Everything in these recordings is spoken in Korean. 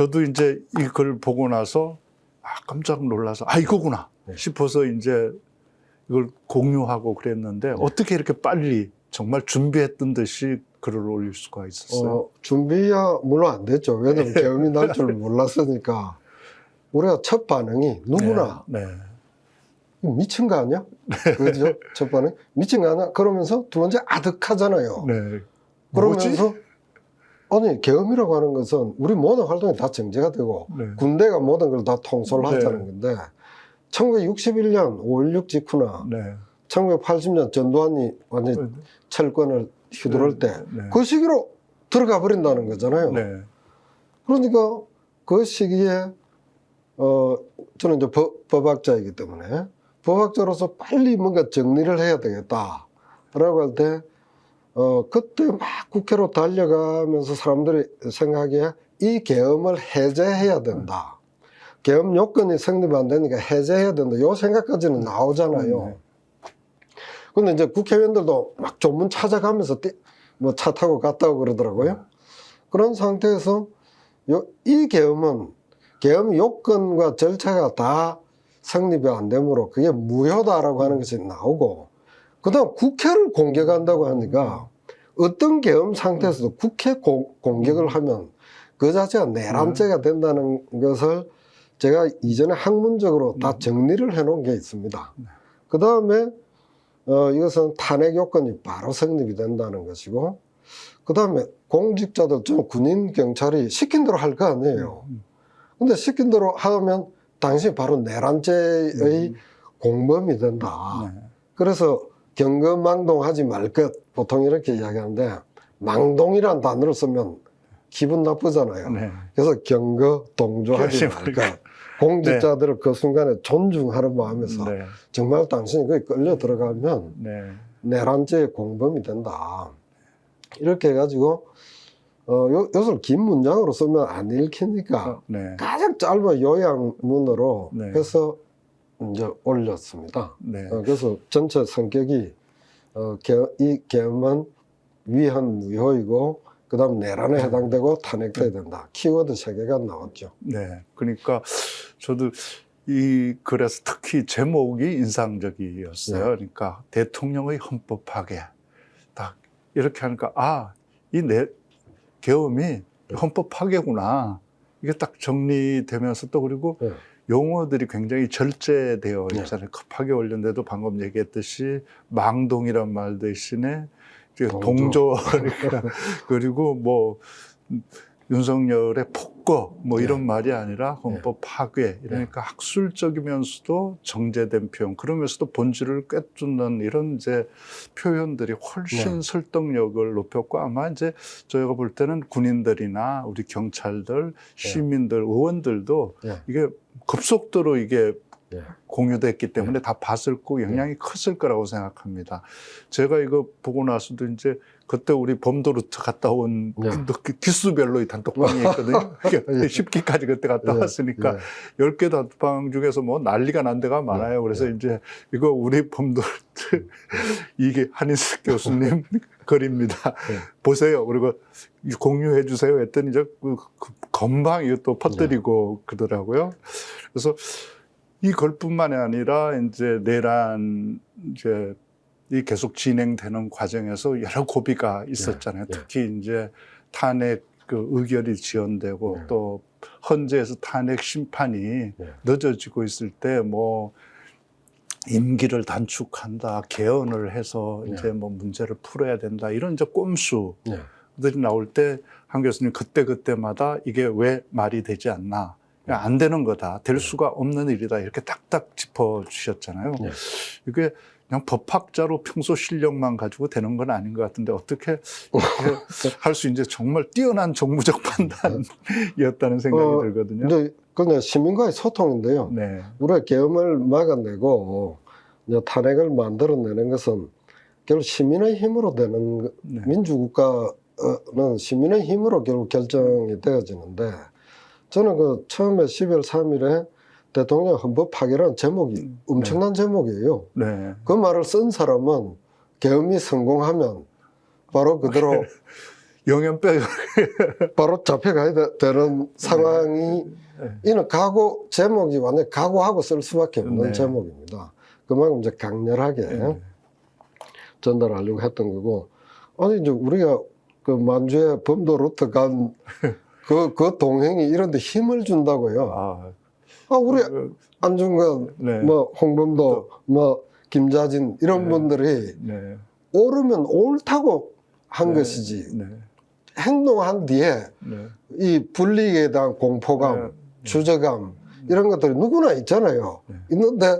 저도 이제 이걸 보고 나서 아, 깜짝 놀라서 아 이거구나 네. 싶어서 이제 이걸 공유하고 그랬는데 어떻게 이렇게 빨리 정말 준비했던 듯이 글을 올릴 수가 있었어요. 어, 준비야 물론 안 됐죠. 왜냐면 계엄이 날 줄 몰랐으니까. 우리가 첫 반응이 누구나 네. 네. 미친 거 아니야? 그죠? 첫 반응 미친 거 아니야? 그러면서 두 번째 아득하잖아요. 네. 뭐지? 그러면서 아니 계엄이라고 하는 것은 우리 모든 활동이 다 정제가 되고 네. 군대가 모든 걸 다 통솔을 네. 하자는 건데 1961년 5.16 직후나 네. 1980년 전두환이 완전 철권을 휘두를 때그 네. 시기로 들어가 버린다는 거잖아요. 네. 그러니까 그 시기에 어 저는 이제 법, 법학자이기 때문에 법학자로서 빨리 뭔가 정리를 해야 되겠다라고 할 때 어 그때 막 국회로 달려가면서 사람들이 생각하기에 이 계엄을 해제해야 된다. 계엄 요건이 성립 안 되니까 해제해야 된다. 요 생각까지는 나오잖아요. 네. 근데 이제 국회의원들도 막 조문 찾아가면서 뭐 차 타고 갔다 오고 그러더라고요. 그런 상태에서 요, 이 계엄은 계엄 요건과 절차가 다 성립이 안 되므로 그게 무효다라고 하는 것이 나오고 그 다음 국회를 공격한다고 하니까 어떤 계엄 상태에서도 국회 고- 공격을 하면 그 자체가 내란죄가 된다는 것을 제가 이전에 학문적으로 다 정리를 해 놓은 게 있습니다. 그 다음에 어, 이것은 탄핵 요건이 바로 성립이 된다는 것이고 그 다음에 공직자들 좀 군인 경찰이 시킨 대로 할 거 아니에요. 음. 근데 시킨 대로 하면 당신이 바로 내란죄의 음. 공범이 된다. 네. 그래서 경거망동하지 말 것 보통 이렇게 이야기하는데 망동이란 단어를 쓰면 기분 나쁘잖아요. 네. 그래서 경거 동조하지 그러지 말까. 공직자들을 그 순간에 존중하는 마음에서 네. 정말 당신이 거기 끌려 들어가면 네. 내란죄의 공범이 된다. 이렇게 해가지고 어, 요, 요것을 긴 문장으로 쓰면 안 읽히니까 네. 가장 짧은 요약문으로 네. 해서 이제 올렸습니다. 네. 어, 그래서 전체 성격이 어, 개, 이 계엄은 위헌 무효이고 그다음 내란에 해당되고 탄핵돼야 된다. 키워드 세 개가 나왔죠. 네. 그러니까 저도 이 글에서 특히 제목이 인상적이었어요. 네. 그러니까 대통령의 헌법 파괴. 딱 이렇게 하니까 아, 이 내, 계엄이 헌법 파괴구나. 이게 딱 정리되면서 또 그리고 네. 용어들이 굉장히 절제되어 네. 있잖아요. 급하게 올렸는데도 방금 얘기했듯이 망동이란 말 대신에 동조. 동조니까 그리고 뭐 음, 윤석열의 폭거 뭐 네. 이런 말이 아니라 헌법 파괴 이러니까 학술적이면서도 정제된 표현 그러면서도 본질을 꿰뚫는 이런 이제 표현들이 훨씬 네. 설득력을 높였고 아마 이제 저희가 볼 때는 군인들이나 우리 경찰들 시민들 의원들도 네. 이게 급속도로 이게 네. 공유됐기 때문에 다 봤을 거고 영향이 컸을 거라고 생각합니다. 제가 이거 보고 나서도 이제 그때 우리 범도루트 갔다 온 네. 그 기수별로 이 단톡방이 있거든요. 예. 10기까지 그때 갔다 예, 왔으니까 예. 열개 단톡방 중에서 뭐 난리가 난 데가 많아요. 그래서 네. 이제 이거 우리 범도루트 이게 한인숙 교수님 글입니다. 네. 보세요. 그리고 공유해 주세요 했더니 이제 그, 그 건방 이것도 퍼뜨리고 그러더라고요. 그래서 이 글뿐만이 아니라 이제 내란 이제 이 계속 진행되는 과정에서 여러 고비가 있었잖아요. 네. 특히 이제 탄핵 그 의결이 지연되고 네. 또 헌재에서 탄핵 심판이 네. 늦어지고 있을 때 뭐 임기를 단축한다, 개헌을 해서 네. 이제 뭐 문제를 풀어야 된다 이런 이제 꼼수 네. 들이 나올 때 한 교수님 그때 그때마다 이게 왜 말이 되지 않나 안 되는 거다 될 수가 없는 일이다 이렇게 딱딱 짚어 주셨잖아요. 네. 이게 그냥 법학자로 평소 실력만 가지고 되는 건 아닌 것 같은데 어떻게 할 수 이제 정말 뛰어난 정무적 판단이었다는 생각이 어, 들거든요. 근데 그냥 시민과의 소통인데요. 네, 우리가 계엄을 막아내고 탄핵을 만들어내는 것은 결국 시민의 힘으로 되는 거- 네. 민주국가는 시민의 힘으로 결국 결정이 되어지는데 저는 그 처음에 12월 3일에 대통령 헌법 파괴라는 제목이 음, 엄청난 제목이에요. 네, 그 말을 쓴 사람은 계엄이 성공하면 바로 그대로 영연백 바로 잡혀가야 되- 되는 상황이 네. 이는 각오 제목이 완전 각오하고 쓸 수밖에 없는 네. 제목입니다. 그만큼 이제 강렬하게 네. 전달하려고 했던 거고 아니 이제 우리가 그 만주에 범도 루트 간 그, 그 동행이 이런데 힘을 준다고요. 아, 아, 우리 그, 안중근, 네. 뭐, 홍범도, 뭐, 김자진, 이런 네. 분들이 네. 옳으면 옳다고 한 네. 것이지. 네. 행동한 뒤에 네. 이 불리에 대한 공포감, 네. 주저감, 이런 것들이 누구나 있잖아요. 네. 있는데,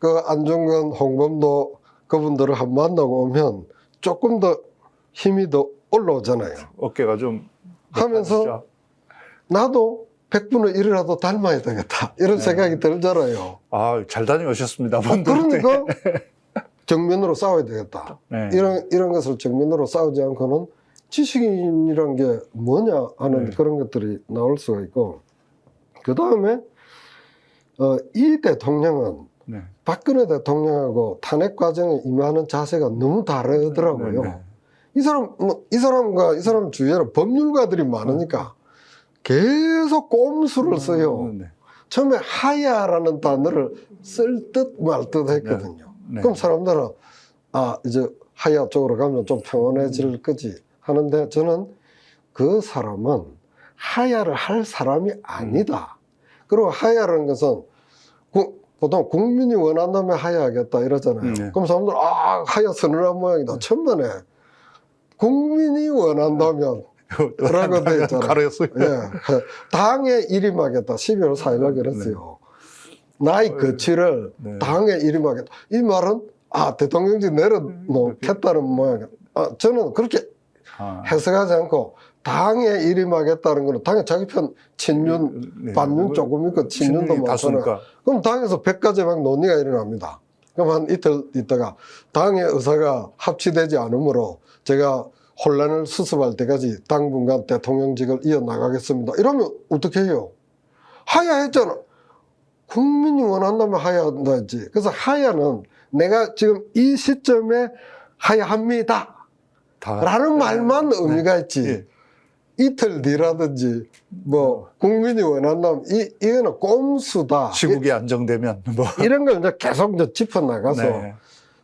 그 안중근, 홍범도 그분들을 한번 만나고 오면 조금 더 힘이 더 올라오잖아요. 어깨가 좀 하면서? 나도 100분의 1이라도 닮아야 되겠다. 이런 네. 생각이 들잖아요. 아, 잘 다녀오셨습니다. 그러니까 정면으로 싸워야 되겠다. 네. 이런 이런 것을 정면으로 싸우지 않고는 지식인이란 게 뭐냐 하는 네. 그런 것들이 나올 수가 있고 그 다음에 어, 이 대통령은 네. 박근혜 대통령하고 탄핵 과정에 임하는 자세가 너무 다르더라고요. 네, 네. 이 사람 뭐, 이 사람과 이 사람 주위에는 법률가들이 많으니까 계속 꼼수를 써요. 네. 처음에 하야라는 단어를 쓸 듯 말 듯 했거든요. 네. 그럼 사람들은 아 이제 하야 쪽으로 가면 좀 평온해질 거지 하는데 저는 그 사람은 하야를 할 사람이 아니다. 그리고 하야라는 것은 구- 보통 국민이 원한다면 하야하겠다 이러잖아요. 네. 그럼 사람들 아 하야 선언한 모양이다. 천만에 국민이 원한다면 돼 있잖아요. 가로였어요. 예, 당에 일임하겠다. 12월 4일 날 그랬어요. 나의 거취를 네. 당에 일임하겠다. 이 말은 아 대통령직 내려놓겠다는 모양. 아 저는 그렇게 아. 해석하지 않고 당에 일임하겠다는 거는 당에 자기 편 친윤, 네. 반윤 조금 있고 친윤도 많잖아요. 그럼 당에서 백가지 막 논의가 일어납니다. 그럼 한 이틀 있다가 당의 의사가 합치되지 않으므로 제가 혼란을 수습할 때까지 당분간 대통령직을 이어나가겠습니다. 이러면 어떻게 해요? 하야했잖아. 국민이 원한다면 하야한다지. 그래서 하야는 내가 지금 이 시점에 하야합니다. 다. 라는 말만 의미가 있지. 예. 이틀 뒤라든지 뭐 국민이 원한다면 이, 이거는 꼼수다. 시국이 안정되면 뭐. 이, 런 걸 이제 계속 이제 짚어 나가서 네.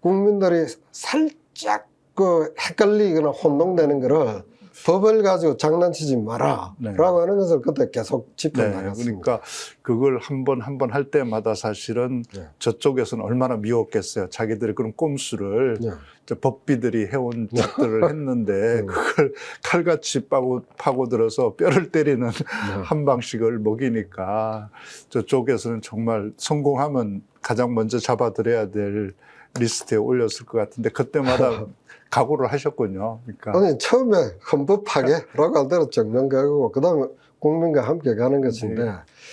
국민들이 살짝 그 헷갈리거나 혼동되는 거를 법을 가지고 장난치지 마라. 네. 라고 하는 것을 그때 계속 네, 짚어나갔습니다. 그러니까 그걸 한 번 한 번 할 때마다 사실은 네. 저쪽에서는 얼마나 미웠겠어요. 자기들이 그런 꼼수를 네. 저 법비들이 해온 짓들을 했는데 음. 그걸 칼같이 파고 파고들어서 뼈를 때리는 네. 한 방식을 먹이니까 저쪽에서는 정말 성공하면 가장 먼저 잡아들여야 될 리스트에 올렸을 것 같은데 그때마다 각오를 하셨군요. 그러니까 아니 처음에 헌법 파괴라고 할 때는 정면가고 그 다음에 국민과 함께 가는 것인데 네.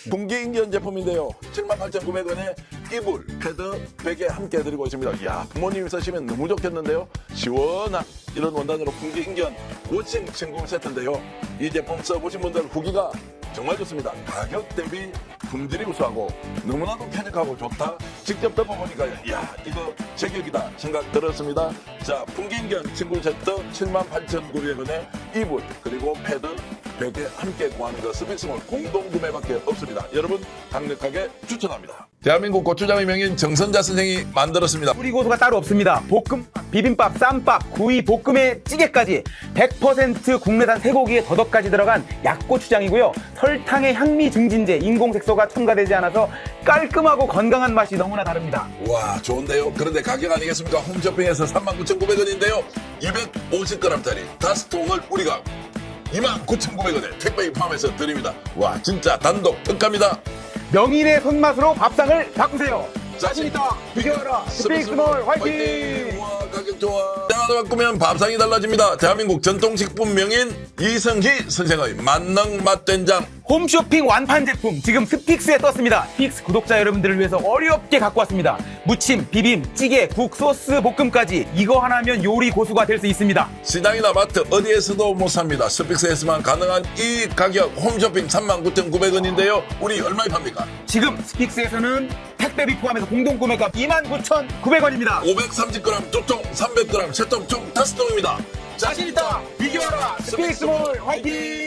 분기인견 제품인데요. 78,900원에 이불, 패드, 베개 함께 드리고 있습니다. 이야, 부모님이 쓰시면 너무 좋겠는데요. 시원한 이런 원단으로 분기인견 워싱 진공 세트인데요. 이 제품 써보신 분들 후기가 정말 좋습니다. 가격 대비 품질이 우수하고 너무나도 쾌적하고 좋다. 직접 덮어보니까 이야, 이거 제격이다 생각 들었습니다. 자, 분기인견 진공 세트 78,900원에 이불, 그리고 패드, 베개 함께 구하는 거 스픽스몰 공동 구매밖에 없습니다. 여러분 강력하게 추천합니다. 대한민국 고추장의 명인 정선자 선생이 만들었습니다. 뿌리 고수가 따로 없습니다. 볶음, 비빔밥, 쌈밥, 구이, 볶음에 찌개까지 100% 국내산 쇠고기에 더덕까지 들어간 약고추장이고요. 설탕의 향미 증진제, 인공색소가 첨가되지 않아서 깔끔하고 건강한 맛이 너무나 다릅니다. 와 좋은데요. 그런데 가격 아니겠습니까? 홈쇼핑에서 39,900원인데요. 250g짜리 다스통을 우리가 29,900원에 택배에 포함해서 드립니다. 와 진짜 단독 특가입니다. 명인의 손맛으로 밥상을 바꾸세요. 자신 있다. 비교하라. 스페이스몰 화이팅! 와 가격 좋아. 때마다 바꾸면 밥상이 달라집니다. 대한민국 전통식품 명인 이성희 선생의 만능 맛된장. 홈쇼핑 완판 제품 지금 스픽스에 떴습니다. 스픽스 구독자 여러분들을 위해서 어렵게 갖고 왔습니다. 무침, 비빔, 찌개, 국, 소스, 볶음까지 이거 하나면 요리 고수가 될 수 있습니다. 시장이나 마트 어디에서도 못 삽니다. 스픽스에서만 가능한 이 가격 홈쇼핑 39,900원인데요. 우리 얼마에 팝니까? 지금 스픽스에서는 택배비 포함해서 공동 구매가 29,900원입니다. 530g 두 통, 300g 세 통, 총 다섯 통입니다. 자신 있다 비교하라 스픽스몰 화이팅!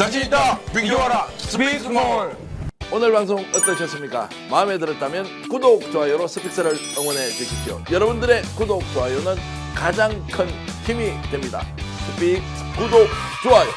자신 있다 비교하라 스픽스몰! 오늘 방송 어떠셨습니까? 마음에 들었다면 구독, 좋아요로 스픽스를 응원해 주십시오. 여러분들의 구독, 좋아요는 가장 큰 힘이 됩니다. 스픽 구독, 좋아요.